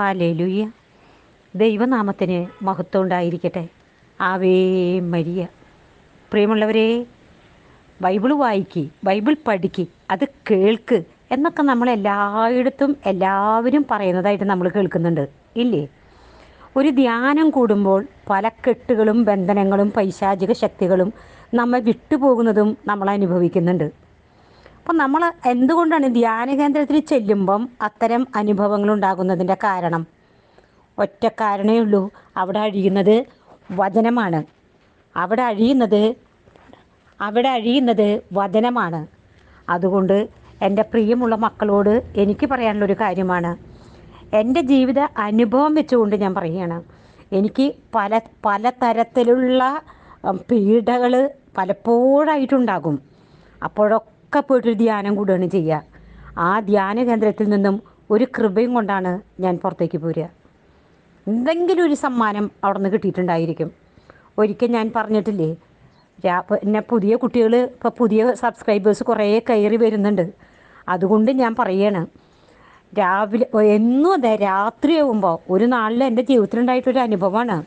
Hallelujah ദൈവനാമത്തിന് മഹത്വം ഉണ്ടായിരിക്കട്ടെ. Ave Maria. പ്രിയമുള്ളവരെ ബൈബിൾ വായിക്ക് ബൈബിൾ പഠിക്ക് അത് കേൾക്ക് എന്നൊക്കെ നമ്മൾ എല്ലായിടത്തും എല്ലാവരും പറയുന്നതായിട്ട് നമ്മൾ കേൾക്കുന്നുണ്ട്. ഇല്ലേ? ഒരു ധ്യാനം കൂടുമ്പോൾ പല കെട്ടുകളും ബന്ധനങ്ങളും പൈശാചിക ശക്തികളും നമ്മെ വിട്ടുപോകുന്നതും നമ്മൾ അനുഭവിക്കുന്നുണ്ട്. അപ്പം നമ്മൾ എന്തുകൊണ്ടാണ് ധ്യാന കേന്ദ്രത്തിൽ ചെല്ലുമ്പം അത്തരം അനുഭവങ്ങൾ ഉണ്ടാകുന്നതിന്റെ കാരണം? ഒറ്റ കാരണമേ ഉള്ളൂ. അവിടെ അഴിയുന്നത് വചനമാണ്. അവിടെ അഴിയുന്നത് അവിടെ അഴിയുന്നത് വചനമാണ്. അതുകൊണ്ട് എന്റെ പ്രിയമുള്ള മക്കളോട് എനിക്ക് പറയാനുള്ളൊരു കാര്യമാണ്. എന്റെ ജീവിത അനുഭവം വെച്ചുകൊണ്ട് ഞാൻ പറയുകയാണ്. എനിക്ക് പല പല തരത്തിലുള്ള പീഡകൾ പലപ്പോഴായിട്ടുണ്ടാകും. അപ്പോഴൊക്കെ പോയിട്ടൊരു ധ്യാനം കൂടുകയാണ് ചെയ്യുക. ആ ധ്യാന കേന്ദ്രത്തിൽ നിന്നും ഒരു കൃപയും കൊണ്ടാണ് ഞാൻ പുറത്തേക്ക് പോരുക. എന്തെങ്കിലും ഒരു സമ്മാനം അവിടെ നിന്ന് കിട്ടിയിട്ടുണ്ടായിരിക്കും. ഒരിക്കൽ ഞാൻ പറഞ്ഞിട്ടില്ലേ രാ പിന്നെ പുതിയ കുട്ടികൾ ഇപ്പോൾ പുതിയ സബ്സ്ക്രൈബേഴ്സ് കുറേ കയറി വരുന്നുണ്ട്. അതുകൊണ്ട് ഞാൻ പറയാണ് രാവിലെ എന്നും അതെ രാത്രിയാവുമ്പോൾ ഒരു നാളിൽ എന്റെ ജീവിതത്തിലുണ്ടായിട്ടൊരു അനുഭവമാണ്.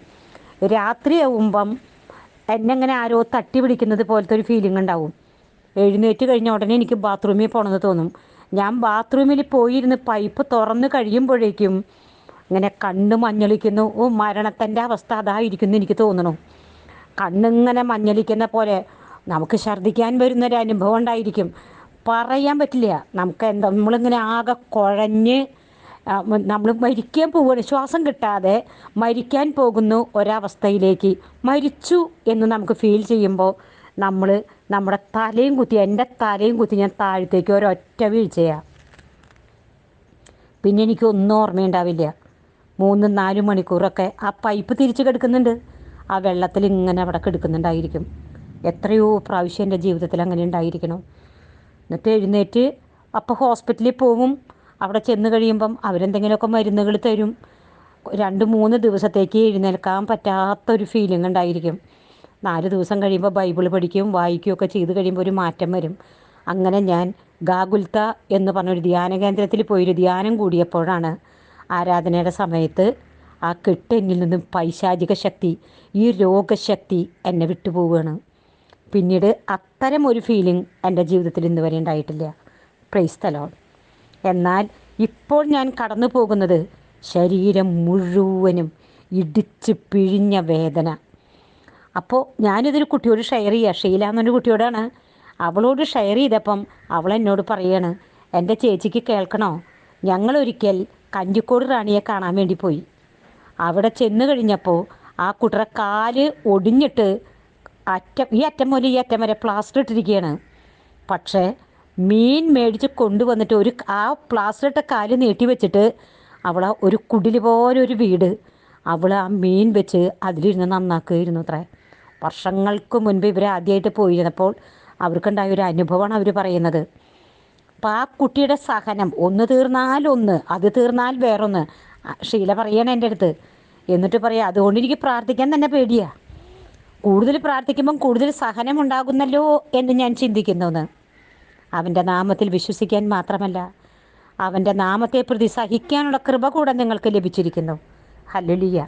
രാത്രിയാവുമ്പം എന്നെങ്ങനെ ആരോ തട്ടി പിടിക്കുന്നത് പോലത്തെ ഒരു ഫീലിംഗ് ഉണ്ടാവും. എഴുന്നേറ്റ് കഴിഞ്ഞ ഉടനെ എനിക്ക് ബാത്റൂമിൽ പോകണമെന്ന് തോന്നും. ഞാൻ ബാത്റൂമിൽ പോയിരുന്ന് പൈപ്പ് തുറന്ന് കഴിയുമ്പോഴേക്കും ഇങ്ങനെ കണ്ണ് മഞ്ഞളിക്കുന്നു. ഓ മരണത്തിന്റെ അവസ്ഥ അതായിരിക്കുന്നു എനിക്ക് തോന്നണു. കണ്ണിങ്ങനെ മഞ്ഞളിക്കുന്ന പോലെ നമുക്ക് ഛർദ്ദിക്കാൻ വരുന്നൊരു അനുഭവം ഉണ്ടായിരിക്കും. പറയാൻ പറ്റില്ല. നമുക്ക് എന്താ നമ്മളിങ്ങനെ ആകെ കുഴഞ്ഞ് നമ്മൾ മരിക്കാൻ പോവുകയാണ് ശ്വാസം കിട്ടാതെ മരിക്കാൻ പോകുന്നു ഒരവസ്ഥയിലേക്ക്. മരിച്ചു എന്ന് നമുക്ക് ഫീൽ ചെയ്യുമ്പോൾ നമ്മൾ നമ്മുടെ തലയും കുത്തി എന്റെ തലയും കുത്തി ഞാൻ താഴത്തേക്ക് ഒരൊറ്റ വീഴ്ചയാണ് പിന്നെ എനിക്കൊന്നും ഓർമ്മയുണ്ടാവില്ല. മൂന്നും നാലും മണിക്കൂറൊക്കെ ആ പൈപ്പ് തിരിച്ച് കിടക്കുന്നുണ്ട്. ആ വെള്ളത്തിൽ ഇങ്ങനെ അവിടെ കിടക്കുന്നുണ്ടായിരിക്കും. എത്രയോ പ്രാവശ്യം എന്റെ ജീവിതത്തിൽ അങ്ങനെ ഉണ്ടായിരിക്കണം. എന്നിട്ട് എഴുന്നേറ്റ് അപ്പോൾ ഹോസ്പിറ്റലിൽ പോവും. അവിടെ ചെന്ന് കഴിയുമ്പം അവരെന്തെങ്കിലുമൊക്കെ മരുന്നുകൾ തരും. രണ്ട് മൂന്ന് ദിവസത്തേക്ക് എഴുന്നേൽക്കാൻ പറ്റാത്തൊരു ഫീലിംഗ് ഉണ്ടായിരിക്കും. നാല് ദിവസം കഴിയുമ്പോൾ ബൈബിൾ പഠിക്കും വായിക്കുകയൊക്കെ ചെയ്ത് കഴിയുമ്പോൾ ഒരു മാറ്റം വരും. അങ്ങനെ ഞാൻ ഗാഗുൽത്ത എന്ന് പറഞ്ഞൊരു ധ്യാന കേന്ദ്രത്തിൽ പോയൊരു ധ്യാനം കൂടിയപ്പോഴാണ് ആരാധനയുടെ സമയത്ത് ആ കെട്ട് എന്നിൽ നിന്നും പൈശാചിക ശക്തി ഈ രോഗശക്തി എന്നെ വിട്ടുപോവുകയാണ് പിന്നീട് അത്തരം ഒരു ഫീലിംഗ് എന്റെ ജീവിതത്തിൽ ഇന്ന് വരെ ഉണ്ടായിട്ടില്ല. പ്രൈസ് തലോൺ എന്നാൽ ഇപ്പോൾ ഞാൻ കടന്നു പോകുന്നത് ശരീരം മുഴുവനും ഇടിച്ച് പിഴിഞ്ഞ വേദന. അപ്പോൾ ഞാനിതൊരു കുട്ടിയോട് ഷെയർ ചെയ്യുക ഷീല എന്നൊരു കുട്ടിയോടാണ്. അവളോട് ഷെയർ ചെയ്തപ്പം അവൾ എന്നോട് പറയാണ് എന്റെ ചേച്ചിക്ക് കേൾക്കണോ? ഞങ്ങളൊരിക്കൽ കഞ്ചിക്കോട് റാണിയെ കാണാൻ വേണ്ടി പോയി. അവിടെ ചെന്ന് കഴിഞ്ഞപ്പോൾ ആ കുട്ടിയുടെ കാൽ ഒടിഞ്ഞിട്ട് അറ്റം ഈ അറ്റം മുതൽ ഈ അറ്റം വരെ പ്ലാസ്റ്റർ ഇട്ടിരിക്കുകയാണ് പക്ഷേ മീൻ മേടിച്ച് കൊണ്ടുവന്നിട്ട് ഒരു ആ പ്ലാസ്റ്റർ ഇട്ട കാൽ നീട്ടി വെച്ചിട്ട് അവൾ ഒരു കുടിൽ പോലെ ഒരു വീട്. അവൾ ആ മീൻ വെച്ച് അതിലിരുന്ന് നന്നാക്കുകയായിരുന്നു അത്രേ. വർഷങ്ങൾക്ക് മുൻപ് ഇവർ ആദ്യമായിട്ട് പോയിരുന്നപ്പോൾ അവർക്കുണ്ടായ ഒരു അനുഭവമാണ് അവർ പറയുന്നത്. അപ്പം ആ കുട്ടിയുടെ സഹനം ഒന്ന് തീർന്നാൽ ഒന്ന് അത് തീർന്നാൽ വേറൊന്ന്. ഷീല പറയണ എന്റെ അടുത്ത്. എന്നിട്ട് പറയാം അതുകൊണ്ട് എനിക്ക് പ്രാർത്ഥിക്കാൻ തന്നെ പേടിയാണ് കൂടുതൽ പ്രാർത്ഥിക്കുമ്പം കൂടുതൽ സഹനം ഉണ്ടാകുന്നല്ലോ എന്ന് ഞാൻ ചിന്തിക്കുന്നു അവന്റെ നാമത്തിൽ വിശ്വസിക്കാൻ മാത്രമല്ല അവന്റെ നാമത്തെ പ്രതി സഹിക്കാനുള്ള കൃപ കൂടെ നിങ്ങൾക്ക് ലഭിച്ചിരിക്കുന്നു. ഹല്ലുലിയ.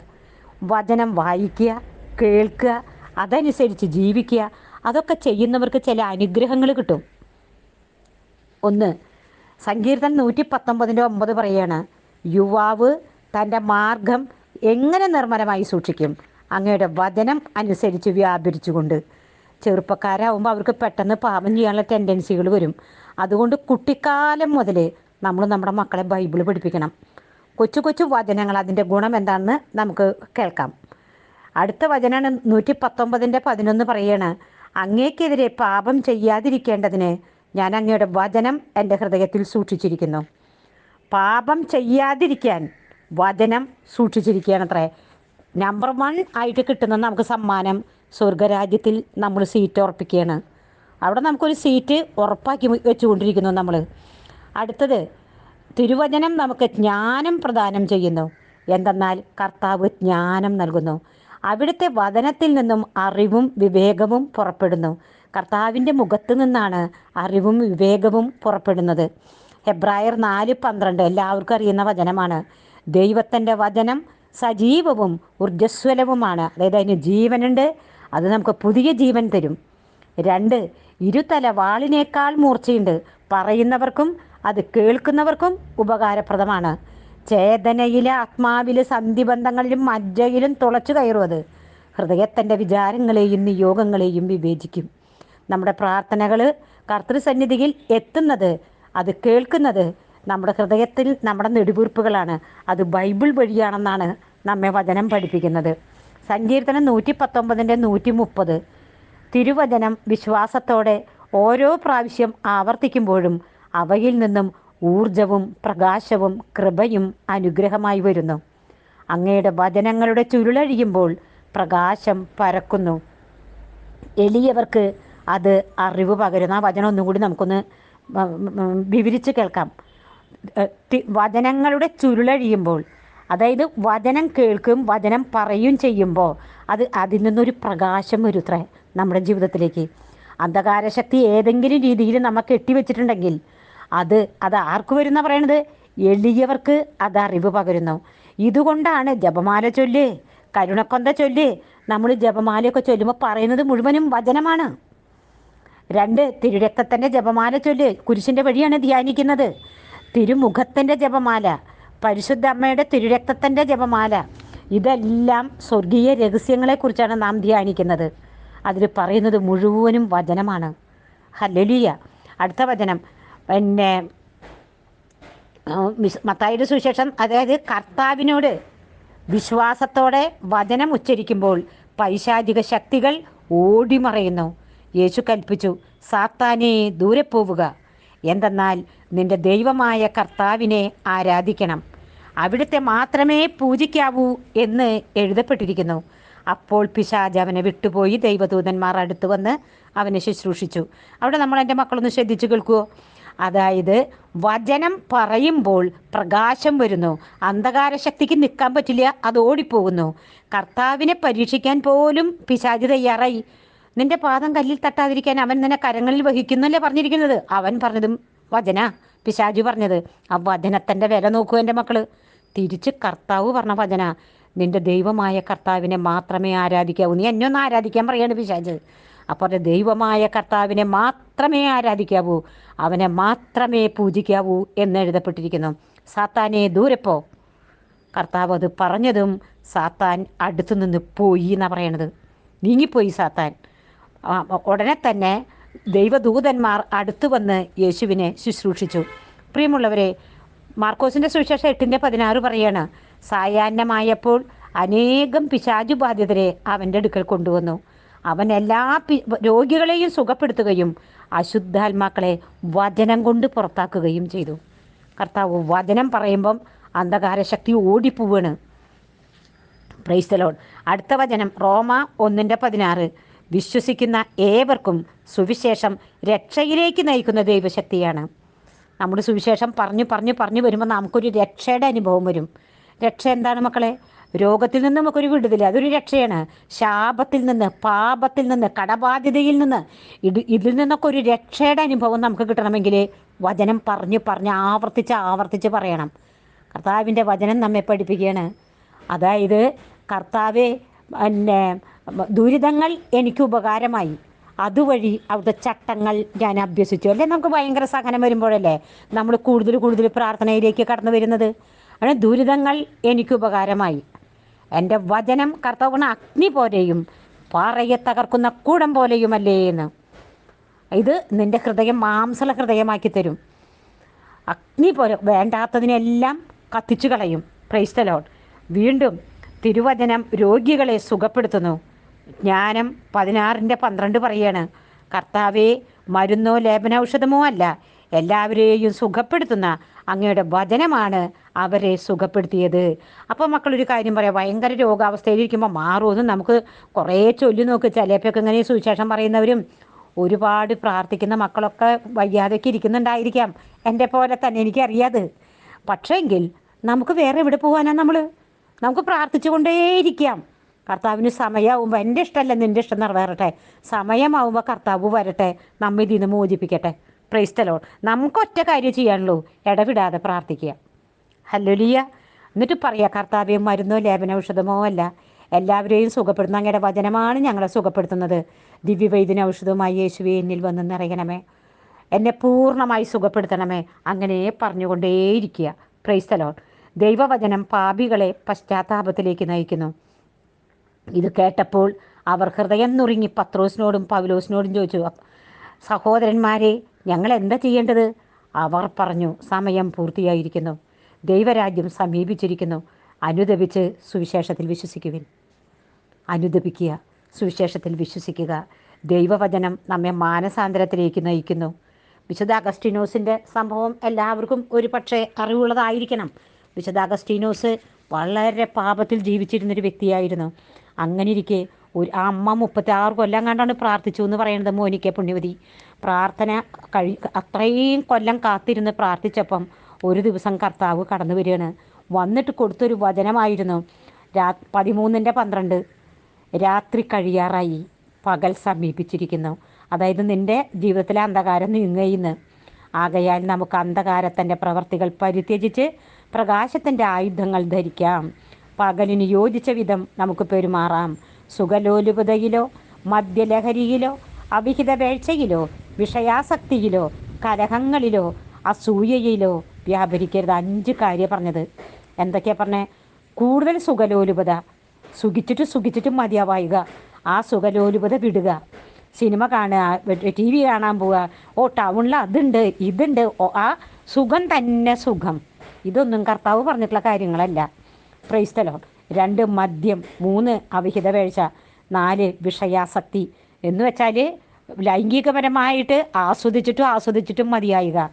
വചനം വായിക്കുക കേൾക്കുക അതനുസരിച്ച് ജീവിക്കുക. അതൊക്കെ ചെയ്യുന്നവർക്ക് ചില അനുഗ്രഹങ്ങൾ കിട്ടും. ഒന്ന് സങ്കീർത്തൻ നൂറ്റി പത്തൊമ്പതിന്റെ ഒമ്പത് പറയാണ് യുവാവ് തന്റെ മാർഗം എങ്ങനെ നിർമ്മലമായി സൂക്ഷിക്കും? അങ്ങയുടെ വചനം അനുസരിച്ച് വ്യാപരിച്ചുകൊണ്ട്. ചെറുപ്പക്കാരാകുമ്പോൾ അവർക്ക് പെട്ടെന്ന് പാപം ചെയ്യാനുള്ള ടെൻഡൻസികൾ വരും. അതുകൊണ്ട് കുട്ടിക്കാലം മുതൽ നമ്മൾ നമ്മുടെ മക്കളെ ബൈബിൾ പഠിപ്പിക്കണം. കൊച്ചു കൊച്ചു വചനങ്ങൾ അതിന്റെ ഗുണം എന്താണെന്ന് നമുക്ക് കേൾക്കാം. അടുത്ത വചനാണ് നൂറ്റി പത്തൊമ്പതിന്റെ പതിനൊന്ന് പറയാണ് അങ്ങേക്കെതിരെ പാപം ചെയ്യാതിരിക്കേണ്ടതിന് ഞാൻ അങ്ങയുടെ വചനം എന്റെ ഹൃദയത്തിൽ സൂക്ഷിച്ചിരിക്കുന്നു. പാപം ചെയ്യാതിരിക്കാൻ വചനം സൂക്ഷിച്ചിരിക്കുകയാണത്രേ. നമ്പർ വൺ ആയിട്ട് കിട്ടുന്ന നമുക്ക് സമ്മാനം സ്വർഗരാജ്യത്തിൽ നമ്മൾ സീറ്റ് ഉറപ്പിക്കുകയാണ്. അവിടെ നമുക്കൊരു സീറ്റ് ഉറപ്പാക്കി വെച്ചുകൊണ്ടിരിക്കുന്നു നമ്മൾ അടുത്തത് തിരുവചനം നമുക്ക് ജ്ഞാനം പ്രദാനം ചെയ്യുന്നു. എന്തെന്നാൽ കർത്താവ് ജ്ഞാനം നൽകുന്നു. അവിടുത്തെ വചനത്തിൽ നിന്നും അറിവും വിവേകവും പുറപ്പെടുന്നു. കർത്താവിന്റെ മുഖത്ത് നിന്നാണ് അറിവും വിവേകവും പുറപ്പെടുന്നത്. ഹെബ്രായർ നാല് പന്ത്രണ്ട് എല്ലാവർക്കും അറിയുന്ന വചനമാണ്. ദൈവത്തിന്റെ വചനം സജീവവും ഊർജസ്വലവുമാണ്. അതായത് അതിന് ജീവനുണ്ട്. അത് നമുക്ക് പുതിയ ജീവൻ തരും. രണ്ട് ഇരുതല വാളിനേക്കാൾ മൂർച്ചയുണ്ട്. പറയുന്നവർക്കും അത് കേൾക്കുന്നവർക്കും ഉപകാരപ്രദമാണ്. ചേതനയിലെ ആത്മാവിലെ സന്ധിബന്ധങ്ങളിലും മജ്ജയിലും തുളച്ചു കയറും അത്. ഹൃദയത്തിന്റെ വിചാരങ്ങളെയും നിയോഗങ്ങളെയും വിവേചിക്കും. നമ്മുടെ പ്രാർത്ഥനകൾ കർത്തൃസന്നിധിയിൽ എത്തുന്നത് അത് കേൾക്കുന്നത് നമ്മുടെ ഹൃദയത്തിൽ നമ്മുടെ നെടുവീർപ്പുകളാണ്. അത് ബൈബിൾ വഴിയാണെന്നാണ് നമ്മെ വചനം പഠിപ്പിക്കുന്നത്. സങ്കീർത്തനം നൂറ്റി പത്തൊമ്പതിന്റെ നൂറ്റി മുപ്പത് തിരുവചനം വിശ്വാസത്തോടെ ഓരോ പ്രാവശ്യം ആവർത്തിക്കുമ്പോഴും അവയിൽ നിന്നും ഊർജവും പ്രകാശവും കൃപയും അനുഗ്രഹമായി വരുന്നു. അങ്ങയുടെ വചനങ്ങളുടെ ചുരുളഴിയുമ്പോൾ പ്രകാശം പരക്കുന്നു. എളിയവർക്ക് അത് അറിവ് പകരുന്ന. ആ വചനം ഒന്നും കൂടി നമുക്കൊന്ന് വിവരിച്ച് കേൾക്കാം. വചനങ്ങളുടെ ചുരുളഴിയുമ്പോൾ അതായത് വചനം കേൾക്കും വചനം പറയും ചെയ്യുമ്പോൾ അത് അതിൽ നിന്നൊരു പ്രകാശം വരുത്രേ നമ്മുടെ ജീവിതത്തിലേക്ക്. അന്ധകാരശക്തി ഏതെങ്കിലും രീതിയിൽ നമുക്ക് കെട്ടിവെച്ചിട്ടുണ്ടെങ്കിൽ അത് അത് ആർക്ക് വരുന്ന പറയണത്? എളിയവർക്ക് അത് അറിവ് പകരുന്നു. ഇതുകൊണ്ടാണ് ജപമാല ചൊല്ല് കരുണക്കൊന്ത ചൊല്ല് നമ്മൾ ജപമാലയൊക്കെ ചൊല്ലുമ്പോൾ പറയുന്നത് മുഴുവനും വചനമാണ്. രണ്ട് തിരുരക്തത്തിന്റെ ജപമാല ചൊല്ല് കുരിശിന്റെ വഴിയാണ് ധ്യാനിക്കുന്നത്. തിരുമുഖത്തിന്റെ ജപമാല പരിശുദ്ധ അമ്മയുടെ തിരുരക്തത്തിന്റെ ജപമാല ഇതെല്ലാം സ്വർഗീയ രഹസ്യങ്ങളെക്കുറിച്ചാണ് നാം ധ്യാനിക്കുന്നത്. അതിൽ പറയുന്നത് മുഴുവനും വചനമാണ്. ഹല്ലലിയ. അടുത്ത വചനം. പിന്നെ മത്തായിയുടെ സുവിശേഷം അതായത് കർത്താവിനോട് വിശ്വാസത്തോടെ വചനം ഉച്ചരിക്കുമ്പോൾ പൈശാചിക ശക്തികൾ ഓടിമറയുന്നു. യേശു കൽപ്പിച്ചു സാത്താനെ ദൂരെ പോവുക. എന്തെന്നാൽ നിന്റെ ദൈവമായ കർത്താവിനെ ആരാധിക്കണം. അവിടുത്തെ മാത്രമേ പൂജിക്കാവൂ എന്ന് എഴുതപ്പെട്ടിരിക്കുന്നു. അപ്പോൾ പിശാജ് അവനെ വിട്ടുപോയി. ദൈവദൂതന്മാർ അടുത്ത് വന്ന് അവനെ ശുശ്രൂഷിച്ചു. അവിടെ നമ്മൾ എന്റെ മക്കളൊന്ന് ശ്രദ്ധിച്ചു കേൾക്കുമോ അതായത് വചനം പറയുമ്പോൾ പ്രകാശം വരുന്നു. അന്ധകാര ശക്തിക്ക് നിൽക്കാൻ പറ്റില്ല അത് ഓടിപ്പോകുന്നു. കർത്താവിനെ പരീക്ഷിക്കാൻ പോലും പിശാചി തയ്യാറായി. നിന്റെ പാദം കല്ലിൽ തട്ടാതിരിക്കാൻ അവൻ നിന്നെ കരങ്ങളിൽ വഹിക്കുന്നല്ലേ പറഞ്ഞിരിക്കുന്നത്? അവൻ പറഞ്ഞതും വചന പിശാജു പറഞ്ഞത്. ആ വചനത്തിന്റെ വില നോക്കൂ എന്റെ മക്കൾ. തിരിച്ച് കർത്താവ് പറഞ്ഞ വചന നിന്റെ ദൈവമായ കർത്താവിനെ മാത്രമേ ആരാധിക്കാവൂ. നീ എന്നെ ഒന്ന് ആരാധിക്കാൻ പറയാണ് പിശാജ് അപ്പോൾ ദൈവമായ കർത്താവിനെ മാത്രമേ ആരാധിക്കാവൂ അവനെ മാത്രമേ പൂജിക്കാവൂ എന്ന് എഴുതപ്പെട്ടിരിക്കുന്നു. സാത്താനെ ദൂരെപ്പോ കർത്താവ് അത് പറഞ്ഞതും സാത്താൻ അടുത്തു നിന്ന് പോയി എന്നാണ് പറയണത്. നീങ്ങിപ്പോയി സാത്താൻ. ഉടനെ തന്നെ ദൈവദൂതന്മാർ അടുത്തു വന്ന് യേശുവിനെ ശുശ്രൂഷിച്ചു. പ്രിയമുള്ളവരെ മാർക്കോസിന്റെ സുവിശേഷം എട്ടിന്റെ പതിനാറ് പറയാണ് സായാഹ്നമായപ്പോൾ അനേകം പിശാചു ബാധിതരെ അവന്റെ അടുക്കൽ കൊണ്ടുവന്നു. അവൻ എല്ലാ രോഗികളെയും സുഖപ്പെടുത്തുകയും അശുദ്ധാത്മാക്കളെ വചനം കൊണ്ട് പുറത്താക്കുകയും ചെയ്തു. കർത്താവ് വചനം പറയുമ്പം അന്ധകാര ശക്തി ഓടിപ്പോവാണ്. പ്രൈസ് ദ ലോർഡ് അടുത്ത വചനം റോമ ഒന്നിന്റെ പതിനാറ്. വിശ്വസിക്കുന്ന ഏവർക്കും സുവിശേഷം രക്ഷയിലേക്ക് നയിക്കുന്ന ദൈവശക്തിയാണ്. നമ്മുടെ സുവിശേഷം പറഞ്ഞു പറഞ്ഞു പറഞ്ഞു വരുമ്പോൾ നമുക്കൊരു രക്ഷയുടെ അനുഭവം വരും. രക്ഷ എന്താണ് മക്കളെ? രോഗത്തിൽ നിന്ന് നമുക്കൊരു വിടുതല അതൊരു രക്ഷയാണ്. ശാപത്തിൽ നിന്ന് പാപത്തിൽ നിന്ന് കടബാധ്യതയിൽ നിന്ന് ഇത് ഇതിൽ നിന്നൊക്കെ ഒരു രക്ഷയുടെ അനുഭവം നമുക്ക് കിട്ടണമെങ്കിൽ വചനം പറഞ്ഞ് പറഞ്ഞ് ആവർത്തിച്ച് ആവർത്തിച്ച് പറയണം. കർത്താവിന്റെ വചനം നമ്മെ പഠിപ്പിക്കുകയാണ്. അതായത് കർത്താവെ പിന്നെ ദുരിതങ്ങൾ എനിക്ക് ഉപകാരമായി. അതുവഴി അവിടുത്തെ ചട്ടങ്ങൾ ഞാൻ അഭ്യസിച്ചു. അല്ലേ? നമുക്ക് ഭയങ്കര സഹനം വരുമ്പോഴല്ലേ നമ്മൾ കൂടുതൽ കൂടുതൽ പ്രാർത്ഥനയിലേക്ക് കടന്നു വരുന്നത്? അങ്ങനെ ദുരിതങ്ങൾ എനിക്ക് ഉപകാരമായി. എന്റെ വചനം കർത്തവണ അഗ്നി പോലെയും പാറയെ തകർക്കുന്ന കൂടം പോലെയുമല്ലേ എന്ന്. ഇത് നിന്റെ ഹൃദയം മാംസള ഹൃദയമാക്കി തരും. അഗ്നി പോലെ വേണ്ടാത്തതിനെല്ലാം കത്തിച്ചു കളയും. പ്രൈസ് ദ ലോർഡ് വീണ്ടും തിരുവചനം രോഗികളെ സുഖപ്പെടുത്തുന്നു. ജ്ഞാനം പതിനാറിന്റെ പന്ത്രണ്ട് പറയാണ്. കർത്താവെ മരുന്നോ ലേപനൌഷധമോ അല്ല. എല്ലാവരെയും സുഖപ്പെടുത്തുന്ന അങ്ങയുടെ വചനമാണ് അവരെ സുഖപ്പെടുത്തിയത്. അപ്പോൾ മക്കളൊരു കാര്യം പറയാം. ഭയങ്കര രോഗാവസ്ഥയിലിരിക്കുമ്പോൾ മാറുമെന്ന് നമുക്ക് കുറേ ചൊല്ലി നോക്ക്. ചിലപ്പോഴൊക്കെ ഇങ്ങനെ സുവിശേഷം പറയുന്നവരും ഒരുപാട് പ്രാർത്ഥിക്കുന്ന മക്കളൊക്കെ വയ്യാതൊക്കെ ഇരിക്കുന്നുണ്ടായിരിക്കാം. എന്റെ പോലെ തന്നെ എനിക്കറിയാത്. പക്ഷേങ്കിൽ നമുക്ക് വേറെ എവിടെ പോകാനാണ് നമ്മൾ നമുക്ക് പ്രാർത്ഥിച്ചു കൊണ്ടേയിരിക്കാം കർത്താവിന് സമയമാകുമ്പോൾ എന്റെ ഇഷ്ടമല്ല നിന്റെ ഇഷ്ടം നിറവേറട്ടെ സമയമാകുമ്പോൾ കർത്താവ് വരട്ടെ. നമ്മ ഇതിൽ നിന്ന് മോചിപ്പിക്കട്ടെ. പ്രൈസ്തലോൺ നമുക്ക് ഒറ്റ കാര്യം ചെയ്യാനുള്ളൂ. ഇടവിടാതെ പ്രാർത്ഥിക്കുക. ഹല്ലേലൂയ. എന്നിട്ട് പറയാ കർത്താവ്യം മരുന്നോ ലേപനൌഷധമോ അല്ല. എല്ലാവരെയും സുഖപ്പെടുന്ന അങ്ങയുടെ വചനമാണ് ഞങ്ങളെ സുഖപ്പെടുത്തുന്നത്. ദിവ്യവൈദ്യന ഔഷധവുമായി യേശുവെ എന്നിൽ വന്ന് നിറയണമേ. എന്നെ പൂർണമായി സുഖപ്പെടുത്തണമേ. അങ്ങനെ പറഞ്ഞുകൊണ്ടേയിരിക്കുക. പ്രൈസ്തലോൺ ദൈവവചനം പാപികളെ പശ്ചാത്താപത്തിലേക്ക് നയിക്കുന്നു. ഇത് കേട്ടപ്പോൾ അവർ ഹൃദയം നുറുങ്ങി പത്രോസിനോടും പൗലോസിനോടും ചോദിച്ചു സഹോദരന്മാരെ ഞങ്ങൾ എന്താ ചെയ്യേണ്ടത്? അവർ പറഞ്ഞു സമയം പൂർത്തിയായിരിക്കുന്നു. ദൈവരാജ്യം സമീപിച്ചിരിക്കുന്നു. അനുദപിച്ച് സുവിശേഷത്തിൽ വിശ്വസിക്കുവിൻ. അനുദപിക്കുക സുവിശേഷത്തിൽ വിശ്വസിക്കുക. ദൈവവചനം നമ്മെ മാനസാന്തരത്തിലേക്ക് നയിക്കുന്നു. വിശുദ്ധ അഗസ്റ്റീനോസിന്റെ സംഭവം എല്ലാവർക്കും ഒരു പക്ഷേ അറിവുള്ളതായിരിക്കണം. വിശുദ്ധ അഗസ്റ്റീനോസ് വളരെ പാപത്തിൽ ജീവിച്ചിരുന്നൊരു വ്യക്തിയായിരുന്നു. അങ്ങനെ ഇരിക്കെ ഒരു അമ്മ മുപ്പത്തി ആറ് കൊല്ലം കണ്ടാണ് പ്രാർത്ഥിച്ചു എന്ന് പറയുന്നത് മോനിക്കെ പുണ്യവതി. പ്രാർത്ഥന കഴി അത്രയും കൊല്ലം കാത്തിരുന്ന് പ്രാർത്ഥിച്ചപ്പം ഒരു ദിവസം കർത്താവ് കടന്നു വരികയാണ്. വന്നിട്ട് കൊടുത്തൊരു വചനമായിരുന്നു. രാ പതിമൂന്നിന്റെ പന്ത്രണ്ട്. രാത്രി കഴിയാറായി. പകൽ സമീപിച്ചിരിക്കുന്നു. അതായത് നിന്റെ ജീവിതത്തിലെ അന്ധകാരം നീങ്ങുകയെന്ന്. ആകയാൽ നമുക്ക് അന്ധകാരത്തിന്റെ പ്രവർത്തികൾ പരിത്യജിച്ച് പ്രകാശത്തിന്റെ ആയുധങ്ങൾ ധരിക്കാം. പകലിന് യോജിച്ച വിധം നമുക്ക് പെരുമാറാം. സുഖലോലുപതയിലോ മദ്യലഹരിയിലോ അവിഹിത വേഴ്ചയിലോ വിഷയാസക്തിയിലോ കലഹങ്ങളിലോ അസൂയയിലോ വ്യാപരിക്കരുത് അഞ്ച് കാര്യം പറഞ്ഞത്. എന്തൊക്കെയാ പറഞ്ഞേ? കൂടുതൽ സുഖലോലുപത. സുഖിച്ചിട്ട് സുഖിച്ചിട്ട് മതിയാവായുക ആ സുഖലോലുപത വിടുക. സിനിമ കാണുക ടി വി കാണാൻ പോവുക. ഓ ടൗണിൽ അതുണ്ട് ഇതുണ്ട്. ആ സുഖം തന്നെ സുഖം. ഇതൊന്നും കർത്താവ് പറഞ്ഞിട്ടുള്ള കാര്യങ്ങളല്ല. പ്രൈസ്തലോ രണ്ട് മദ്യം. മൂന്ന് അവിഹിത വേഴ്ച. നാല് വിഷയാസക്തി. എന്ന് വെച്ചാൽ ലൈംഗികപരമായിട്ട് ആസ്വദിച്ചിട്ടും ആസ്വദിച്ചിട്ടും മതിയായുക.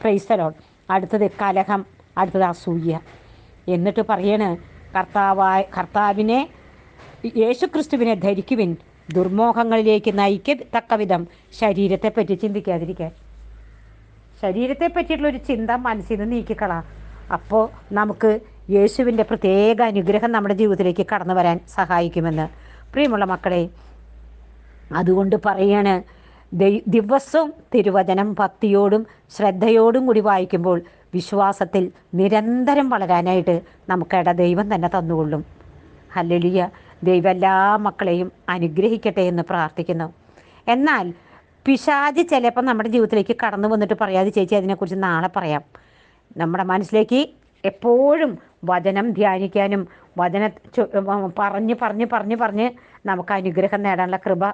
പ്രൈസ്തലോൺ അടുത്തത് കലഹം അടുത്തത് അസൂയ. എന്നിട്ട് പറയണ് കർത്താവായ കർത്താവിനെ യേശുക്രിസ്തുവിനെ ധരിക്കുവിൻ. ദുർമോഹങ്ങളിലേക്ക് നയിക്കത്തക്ക വിധം ശരീരത്തെപ്പറ്റി ചിന്തിക്കാതിരിക്കാൻ. ശരീരത്തെ പറ്റിയിട്ടുള്ളൊരു ചിന്ത മനസ്സിൽ നിന്ന് നീക്കിക്കള. അപ്പോൾ നമുക്ക് യേശുവിന്റെ പ്രത്യേക അനുഗ്രഹം നമ്മുടെ ജീവിതത്തിലേക്ക് കടന്നു വരാൻ സഹായിക്കുമെന്ന്. പ്രിയമുള്ള മക്കളെ അതുകൊണ്ട് പറയാണ് ദിവസവും തിരുവചനം ഭക്തിയോടും ശ്രദ്ധയോടും കൂടി വായിക്കുമ്പോൾ വിശ്വാസത്തിൽ നിരന്തരം വളരാനായിട്ട് നമുക്കിട ദൈവം തന്നെ തന്നുകൊള്ളും. ഹല്ലലിയ. ദൈവം എല്ലാ മക്കളെയും അനുഗ്രഹിക്കട്ടെ എന്ന് പ്രാർത്ഥിക്കുന്നു. എന്നാൽ പിശാജ് ചിലപ്പോൾ നമ്മുടെ ജീവിതത്തിലേക്ക് കടന്നു വന്നിട്ട് പറയാതെ ചേച്ചി അതിനെക്കുറിച്ച് നാളെ പറയാം. നമ്മുടെ മനസ്സിലേക്ക് എപ്പോഴും വചനം ധ്യാനിക്കാനും വചന പറഞ്ഞ് പറഞ്ഞ് പറഞ്ഞ് പറഞ്ഞ് നമുക്ക് അനുഗ്രഹം നേടാനുള്ള കൃപ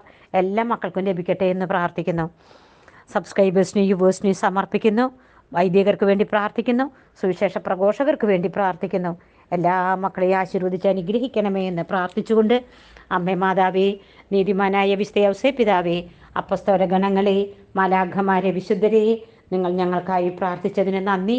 എല്ലാ മക്കൾക്കും ലഭിക്കട്ടെ എന്ന് പ്രാർത്ഥിക്കുന്നു. സബ്സ്ക്രൈബേഴ്സിനും യുവേഴ്സിനും സമർപ്പിക്കുന്നു. വൈദികർക്ക് വേണ്ടി പ്രാർത്ഥിക്കുന്നു. സുവിശേഷ പ്രഘോഷകർക്ക് വേണ്ടി പ്രാർത്ഥിക്കുന്നു. എല്ലാ മക്കളെയും ആശീർവദിച്ച് അനുഗ്രഹിക്കണമേ എന്ന് പ്രാർത്ഥിച്ചുകൊണ്ട് അമ്മേ മാതാവേ നീതിമാനായ വിസ്തയവസേ പിതാവേ അപ്പസ്തോര ഗണങ്ങളെ മാലാഘമാരെ വിശുദ്ധരെ നിങ്ങൾ ഞങ്ങൾക്കായി പ്രാർത്ഥിച്ചതിന് നന്ദി.